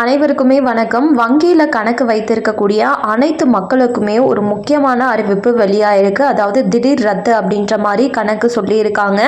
அனைவருக்குமே வணக்கம். வங்கியில் கணக்கு வைத்திருக்கக்கூடிய அனைத்து மக்களுக்குமே ஒரு முக்கியமான அறிவிப்பு வெளியாயிருக்கு. அதாவது திடீர் ரத்து அப்படின்ற மாதிரி கணக்கு சொல்லியிருக்காங்க.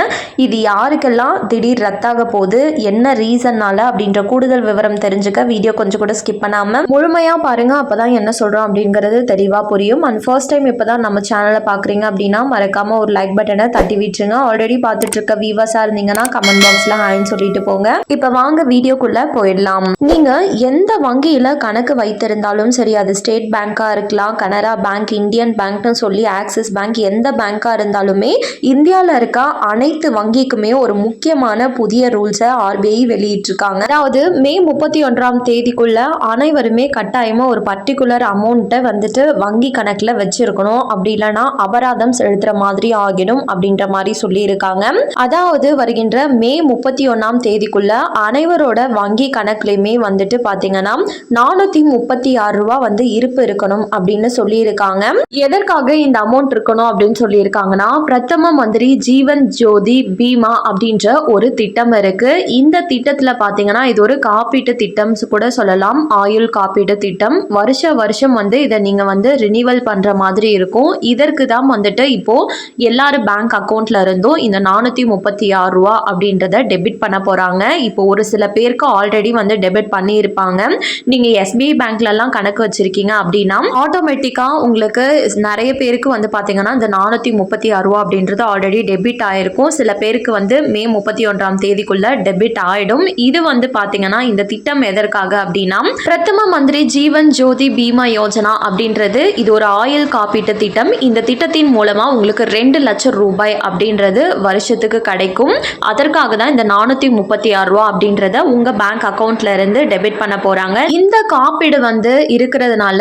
இது யாருக்கெல்லாம் திடீர் ரத்தாக போகுது? என்ன ரீசன்னால அப்படின்ற கூடுதல் விவரம் தெரிஞ்சுக்க வீடியோ கொஞ்சம் கூட ஸ்கிப் பண்ணாமல் முழுமையாக பாருங்கள் அப்போ தான் என்ன சொல்கிறோம் அப்படிங்கிறது தெளிவாக புரியும். அண்ட் ஃபர்ஸ்ட் டைம் இப்போ தான் நம்ம சேனலை பார்க்குறீங்க அப்படின்னா மறக்காமல் ஒரு லைக் பட்டனை தட்டி விட்டுருங்க. ஆல்ரெடி பார்த்துட்டு இருக்க வியூவர்ஸாக இருந்தீங்கன்னா கமெண்ட் பாக்ஸில் ஹாய்னு சொல்லிட்டு போங்க. இப்போ வாங்க வீடியோக்குள்ளே போயிடலாம். நீங்கள் எந்த வங்கியில் கணக்கு வைத்திருந்தாலும் சரி அது ஸ்டேட் பேங்க்காக இருக்கலாம் கனரா பேங்க் இந்தியன் பேங்க்னு சொல்லி ஆக்சிஸ் பேங்க் எந்த பேங்க்காக இருந்தாலுமே இந்தியாவில் இருக்க அனைத்து வங்கிக்குமே ஒரு முக்கியமான புதிய ரூல்ஸை ஆர்பிஐ வெளியிட்டிருக்காங்க. அதாவது மே முப்பத்தி ஒன்றாம் தேதிக்குள்ள அனைவருமே கட்டாயமாக ஒரு பர்டிகுலர் அமௌண்ட்டை வந்துட்டு வங்கி கணக்கில் வச்சிருக்கணும். அப்படி இல்லைன்னா அபராதம் செலுத்துகிற மாதிரி ஆகிடும் அப்படின்ற மாதிரி சொல்லியிருக்காங்க. அதாவது வருகின்ற மே முப்பத்தி ஒன்றாம் தேதிக்குள்ள அனைவரோட வங்கி கணக்குலையுமே வந்துட்டு பார்த்தீங்கன்னா நானூற்றி முப்பத்தி ஆறு ரூபா வந்து இருப்பு இருக்கணும் அப்படின்னு சொல்லியிருக்காங்க. எதற்காக இந்த அமௌண்ட் இருக்கணும் அப்படின்னு சொல்லியிருக்காங்கன்னா பிரதம மந்திரி ஜீவன் ஜோதி பீமா அப்படின்ற ஒரு திட்டம் இருக்கு. இந்த திட்டத்தில் பார்த்தீங்கன்னா இது ஒரு காப்பீட்டு திட்டம் கூட சொல்லலாம். ஆயுள் காப்பீட்டு திட்டம். வருஷ வருஷம் வந்து இதை நீங்கள் வந்து ரினிவல் பண்ணுற மாதிரி இருக்கும். இதற்கு தான் வந்துட்டு இப்போ எல்லாரும் பேங்க் அக்கௌண்ட்ல இருந்தும் இந்த நானூற்றி முப்பத்தி ஆறு ரூபா அப்படின்றத டெபிட் பண்ண போகிறாங்க இப்போ ஒரு சில பேருக்கு ஆல்ரெடி வந்து டெபிட் பண்ணியிருப்பாங்க. நீங்கள் எஸ்பிஐ பேங்க்லலாம் கணக்கு வச்சுருக்கீங்க அப்படின்னா ஆட்டோமேட்டிக்காக உங்களுக்கு நிறைய பேருக்கு வந்து பார்த்தீங்கன்னா இந்த நானூற்றி முப்பத்தி ஆறு ரூபா அப்படின்றது ஆல்ரெடி டெபிட் ஆயிருக்கும். சில பேருக்கு வந்து மே முப்பத்தி ஒன்றாம் தேதிக்குள்ள டெபிட் ஆகிடும் இது வந்து பார்த்தீங்கன்னா இந்த திட்டம் எதற்காக அப்படின்னா பிரதம மந்திரி ஜீவன் ஜோதி பீமா யோஜனா அப்படின்றது இது ஒரு ஆயுள் காப்பீட்டு திட்டம். இந்த திட்டத்தின் மூலமாக உங்களுக்கு ரெண்டு லட்சம் ரூபாய் அப்படின்றது வருஷத்துக்கு கிடைக்கும். அதற்காக தான் இந்த நானூற்றி முப்பத்தி ஆறு ரூபா அப்படின்றத உங்கள் பேங்க் அக்கௌண்ட்ல இருந்து டெபிட் பண்ண போகிறாங்க இந்த காப்பீடு வந்து இருக்கிறதுனால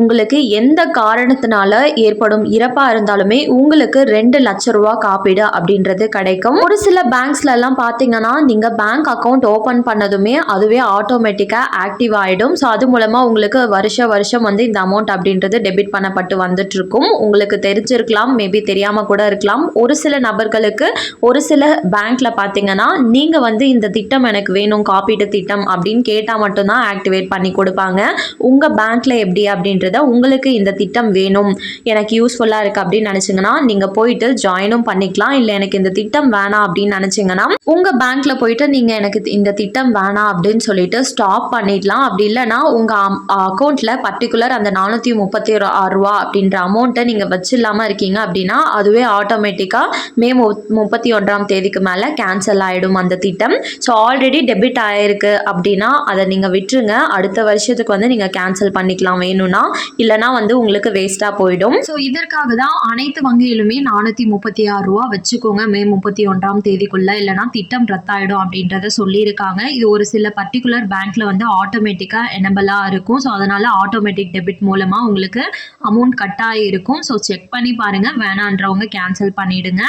உங்களுக்கு எந்த காரணத்தினால ஏற்படும் இறப்பா இருந்தாலுமே உங்களுக்கு ரெண்டு லட்ச ரூபா காப்பீடு அப்படின்றது கிடைக்கும். ஒரு சில பேங்க்ஸ்ல எல்லாம் பார்த்தீங்கன்னா நீங்க பேங்க் அக்கௌண்ட் ஓபன் பண்ணதுமே அதுவே ஆட்டோமேட்டிக்கா ஆக்டிவ் ஆயிடும். ஸோ அது மூலமா உங்களுக்கு வருஷ வருஷம் வந்து இந்த அமௌண்ட் அப்படின்றது டெபிட் பண்ணப்பட்டு வந்துட்டு இருக்கும் உங்களுக்கு தெரிஞ்சிருக்கலாம் மேபி தெரியாம கூட இருக்கலாம். ஒரு சில நபர்களுக்கு ஒரு சில பேங்க்ல பார்த்தீங்கன்னா நீங்க வந்து இந்த திட்டம் எனக்கு வேணும் காப்பீட்டு திட்டம் அப்படின்னு கேட்டால் மட்டும்தான் ஆக்டிவேட் பண்ணி கொடுப்பாங்க. உங்கள் பேங்க்கில் எப்படி அப்படின்றத உங்களுக்கு இந்த திட்டம் வேணும். எனக்கு யூஸ்ஃபுல்லாக இருக்குது அப்படின்னு நினச்சிங்கன்னா நீங்கள் போயிட்டு ஜாயினும் பண்ணிக்கலாம். இல்லை எனக்கு இந்த திட்டம் வேணாம் அப்படின்னு நினச்சிங்கன்னா உங்கள் பேங்க்கில் போயிட்டு நீங்கள் எனக்கு இந்த திட்டம் வேணாம் அப்படின்னு சொல்லிட்டு ஸ்டாப் பண்ணிடலாம். அப்படி இல்லைன்னா உங்கள் அக்கௌண்ட்டில் பர்டிகுலர் அந்த நானூற்றி முப்பத்தி ஆறு ரூபா அப்படின்ற அமௌண்ட்டை நீங்கள் வச்சில்லாமல் இருக்கீங்க அப்படின்னா அதுவே ஆட்டோமேட்டிக்காக மே மு முப்பத்தி ஒன்றாம் தேதிக்கு மேலே கேன்சல் ஆகிடும் அந்த திட்டம். ஸோ ஆல்ரெடி டெபிட் ஆகிருக்கு அப்படின்னா அதை நீங்கள் விட்டுருங்க. அடுத்த வருஷத்துக்கு வந்து நீங்கள் கேன்சல் பண்ணிக்கலாம் வேணும்னா. இல்லைனா வந்து உங்களுக்கு வேஸ்ட்டாக போயிடும். ஸோ இதற்காக தான் அனைத்து வங்கியிலுமே நானூற்றி முப்பத்தி ஆறு ரூபா வச்சுக்கோங்க. மே முப்பத்தி ஒன்றாம் தேதிக்குள்ளே இல்லைனா திட்டம் ரத்தாயிடும் அப்படின்றத சொல்லியிருக்காங்க. இது ஒரு சில பர்டிகுலர் பேங்க்கில் வந்து ஆட்டோமேட்டிக்காக எனபிளாக இருக்கும். ஸோ அதனால் ஆட்டோமேட்டிக் டெபிட் மூலமாக உங்களுக்கு அமௌண்ட் கட் ஆகிருக்கும் ஸோ செக் பண்ணி பாருங்கள் வேணான்றவங்க கேன்சல் பண்ணிவிடுங்க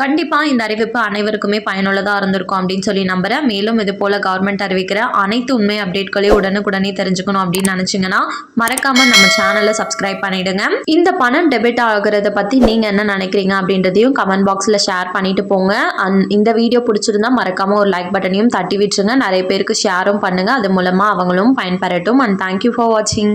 கண்டிப்பாக இந்த அறிவிப்பு அனைவருக்குமே பயனுள்ளதாக இருந்திருக்கும் அப்படின்னு சொல்லி நம்புகிறேன் மேலும் இது போல் கவர்மெண்ட் அறிவிக்கிற அனைத்து உண்மை அப்டேட்களையும் உடனுக்குடனே தெரிஞ்சுக்கணும் அப்படின்னு நினச்சிங்கன்னா மறக்காமல் நம்ம சேனலை சப்ஸ்கிரைப் பண்ணிவிடுங்க இந்த பணம் டெபிட் ஆகிறத பற்றி நீங்கள் என்ன நினைக்கிறீங்க அப்படின்றதையும் கமெண்ட் பாக்ஸில் ஷேர் பண்ணிட்டு போங்க. அண்ட் இந்த வீடியோ பிடிச்சிருந்தா மறக்காமல் ஒரு லைக் பட்டனையும் தட்டி விட்டுருங்க. நிறைய பேருக்கு ஷேரும் பண்ணுங்கள் அது மூலமாக அவங்களும் பயன்பெறட்டும். அண்ட் தேங்க்யூ ஃபார் வாட்சிங்